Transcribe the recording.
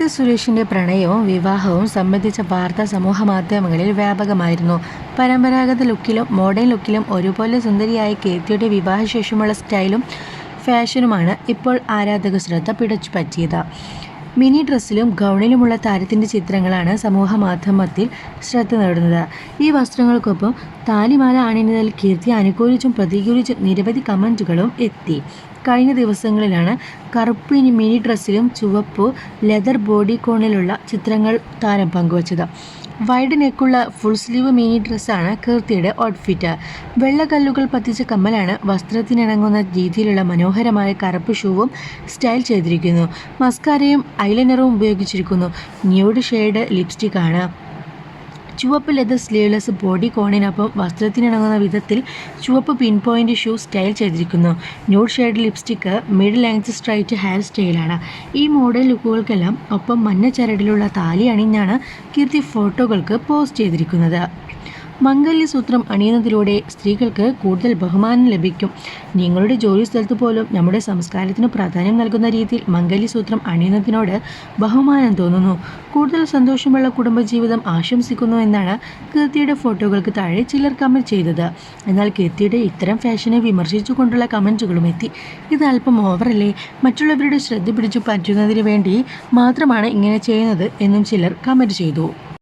കീർത്തി സുരേഷിന്റെ പ്രണയവും വിവാഹവും സംബന്ധിച്ച വാർത്ത സമൂഹ മാധ്യമങ്ങളിൽ വ്യാപകമായിരുന്നു. പരമ്പരാഗത ലുക്കിലും മോഡേൺ ലുക്കിലും ഒരുപോലെ സുന്ദരിയായ കീർത്തിയുടെ വിവാഹശേഷമുള്ള സ്റ്റൈലും ഫാഷനുമാണ് ഇപ്പോൾ ആരാധക ശ്രദ്ധ പിടിച്ചു പറ്റിയത്. മിനി ഡ്രസ്സിലും ഗൗണിലുമുള്ള താരത്തിന്റെ ചിത്രങ്ങളാണ് സമൂഹ മാധ്യമത്തിൽ ശ്രദ്ധ നേടുന്നത്. ഈ വസ്ത്രങ്ങൾക്കൊപ്പം താലിമാല അണിഞ്ഞതിൽ കീർത്തി അനുകൂലിച്ചും പ്രതികൂലിച്ചും നിരവധി കമന്റുകളും എത്തി. കഴിഞ്ഞ ദിവസങ്ങളിലാണ് കറുപ്പ് മിനി ഡ്രസ്സിലും ചുവപ്പ് ലെതർ ബോഡി കോണിലുള്ള ചിത്രങ്ങൾ താരം പങ്കുവച്ചത്. വൈഡ് നെക്കുള്ള ഫുൾ സ്ലീവ് മിനി ഡ്രസ്സാണ് കീർത്തിയുടെ ഔട്ട്ഫിറ്റ്. വെള്ളക്കല്ലുകൾ പതിച്ച കമ്മലാണ് വസ്ത്രത്തിനിണങ്ങുന്ന രീതിയിലുള്ള മനോഹരമായ കറുപ്പ് ഷൂവും സ്റ്റൈൽ ചെയ്തിരിക്കുന്നു. മസ്കാരയും ഐലൈനറും ഉപയോഗിച്ചിരിക്കുന്നു. ന്യൂഡ് ഷെയ്ഡ് ലിപ്സ്റ്റിക്കാണ്. ചുവപ്പ് ലെതർ സ്ലീവ്ലെസ് ബോഡി കോണിനൊപ്പം വസ്ത്രത്തിനിണങ്ങുന്ന വിധത്തിൽ ചുവപ്പ് പിൻ പോയിന്റ് ഷൂ സ്റ്റൈൽ ചെയ്തിരിക്കുന്നു. Nude shade lipstick mid length straight hair സ്റ്റൈലാണ്. ഈ മോഡൽ ലുക്കുകൾക്കെല്ലാം ഒപ്പം മഞ്ഞ ചരടിലുള്ള താലി അണിഞ്ഞാണ് കീർത്തി ഫോട്ടോകൾക്ക് പോസ്റ്റ് ചെയ്തിരിക്കുന്നത്. മംഗല്യസൂത്രം അണിയുന്നതിലൂടെ സ്ത്രീകൾക്ക് കൂടുതൽ ബഹുമാനം ലഭിക്കും. നിങ്ങളുടെ ജോലി സ്ഥലത്ത് പോലും നമ്മുടെ സംസ്കാരത്തിന് പ്രാധാന്യം നൽകുന്ന രീതിയിൽ മംഗല്യസൂത്രം അണിയുന്നതിനോട് ബഹുമാനം തോന്നുന്നു. കൂടുതൽ സന്തോഷമുള്ള കുടുംബജീവിതം ആശംസിക്കുന്നു എന്നാണ് കീർത്തിയുടെ ഫോട്ടോകൾക്ക് താഴെ ചിലർ കമന്റ് ചെയ്തത്. എന്നാൽ കീർത്തിയുടെ ഇത്തരം ഫാഷനെ വിമർശിച്ചുകൊണ്ടുള്ള കമന്റുകളും എത്തി. ഇത് അല്പം ഓവറല്ലേ മറ്റുള്ളവരുടെ ശ്രദ്ധ പിടിച്ചു പറ്റുന്നതിന് വേണ്ടി മാത്രമാണ് ഇങ്ങനെ ചെയ്യുന്നത് എന്നും ചിലർ കമന്റ് ചെയ്തു.